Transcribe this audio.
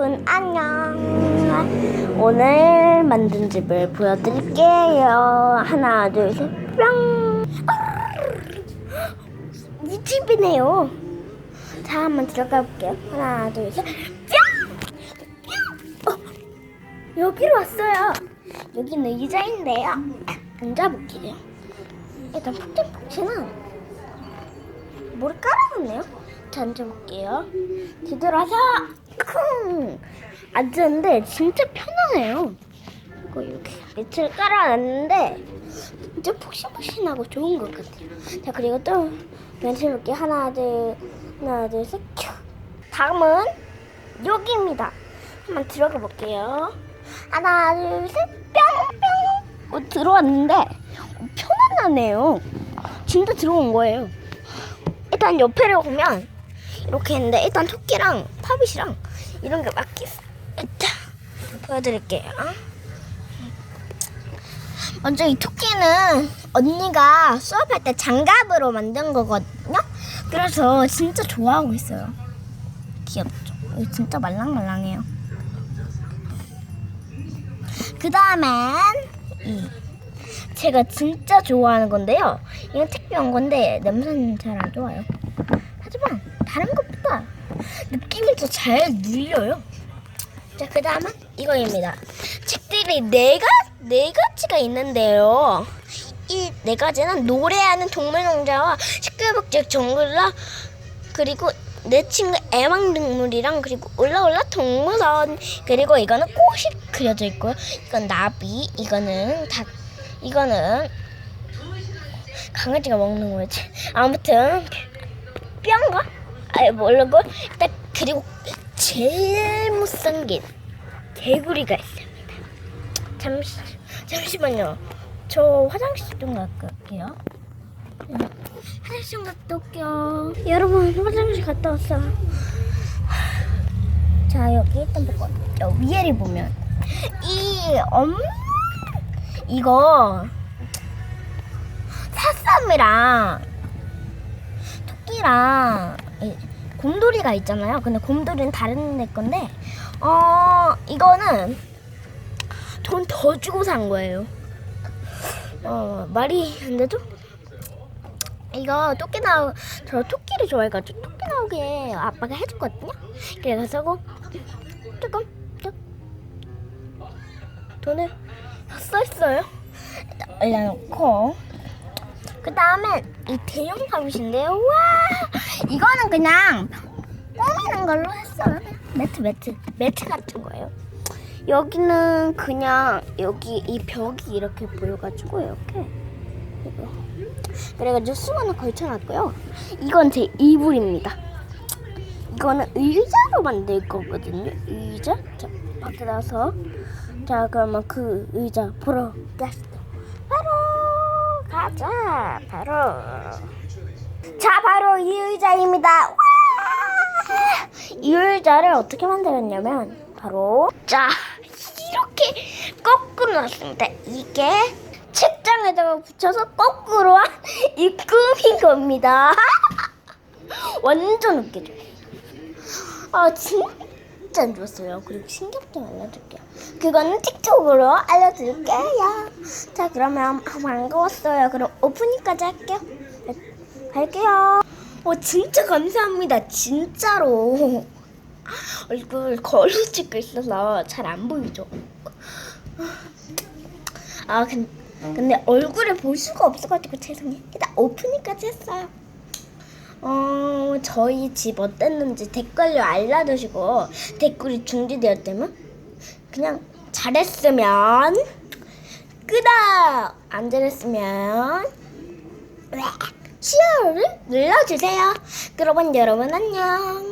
여러분 안녕. 오늘 만든 집을 보여드릴게요. 하나, 둘, 셋, 뿅. 이 집이네요. 자, 한번 들어가 볼게요. 하나, 둘, 셋, 뿅. 뿅. 어, 여기로 왔어요. 여기는 의자인데요. 앉아볼게요. 일단 폭신폭신한 뭐를 깔아놨네요. 자, 앉아볼게요. 뒤돌아서 쿵 앉았는데 진짜 편하네요. 이거 이렇게 밑을 깔아놨는데 진짜 푹신푹신하고 좋은 것 같아요. 자, 그리고 또 왼쪽볼게 하나, 둘, 하나, 둘, 셋, 큐. 다음은 여기입니다. 한번 들어가 볼게요. 하나, 둘, 셋, 뿅, 뿅. 어, 들어왔는데 어, 편안하네요. 진짜 들어온 거예요. 일단 옆에를 보면 이렇게 있는데 일단 토끼랑 파빗이랑 이런 게. 자, 보여드릴게요. 먼저 이 토끼는 언니가 수업할 때 장갑으로 만든 거거든요. 그래서 진짜 좋아하고 있어요. 귀엽죠? 진짜 말랑말랑해요. 그 다음엔 이 제가 진짜 좋아하는 건데요. 이건 택배 온 건데 냄새는 잘 안 좋아요. 하지만 다른 것보다 느낌이 더 잘 눌려요. 자, 그 다음은 이거입니다. 책들이 네, 가, 네 가지가 있는데요. 이 네 가지는 노래하는 동물농장과 시끌벅적 정글라 그리고 내 친구 애완동물이랑 그리고 올라올라 동물원 그리고 이거는 꽃이 그려져 있고요. 이건 나비, 이거는 닭, 이거는 강아지가 먹는 거지. 아무튼 뼈인가? 아니 모르고 일단 그리고 제일 못생긴 개구리가 있습니다. 잠시 잠시만요. 저 화장실 좀 올게요. 네, 화장실 좀 갔다 올게요. 여러분 화장실 갔다 왔어요. 자 여기 일단 보고 여 위에를 보면 이 엄 이거 사슴이랑 토끼랑 이 곰돌이가 있잖아요. 근데 곰돌이는 다른 애 건데, 어, 이거는 돈 더 주고 산 거예요. 어, 말이 안 되죠? 이거 토끼 나오, 저 토끼를 좋아해가지고 토끼 나오게 아빠가 해줬거든요. 그래서 조금, 좀 돈을 썼어요. 올려놓고, 그 다음에 이 대형 파빗인데요. 와 이거는 그냥 꾸미는 걸로 했어요. 매트 매트 매트 같은 거예요. 여기는 그냥 여기 이 벽이 이렇게 보여가지고 이렇게 그래가지고 수건을 걸쳐놨고요. 이건 제 이불입니다. 이거는 의자로 만들 거거든요. 의자 자 밖에 나서 자 그러면 그 의자 보러 가시죠. 가자. 바로. 자 바로 이 의자입니다. 와! 이 의자를 어떻게 만들었냐면 바로 자 이렇게 거꾸로 놨습니다. 이게 책장에다가 붙여서 거꾸로 한 이 꿈인 겁니다. 완전 웃기죠? 아 진짜 안 좋았어요. 그리고 좀 알려줄게요. 그거는 틱톡으로 알려드릴게요. 자 그러면 아, 반가웠어요. 그럼 오프닝까지 할게요. 네, 갈게요. 어 진짜 감사합니다. 진짜로. 얼굴 걸로 찍고 있어서 잘 안 보이죠? 아 근, 근데 얼굴을 볼 수가 없어가지고 죄송해요. 일단 오프닝까지 했어요 어, 저희 집 어땠는지 댓글로 알려주시고 댓글이 중지되었다면 그냥 잘했으면 끄다 안 잘했으면 싫어요를 눌러주세요. 그러면 여러분 안녕.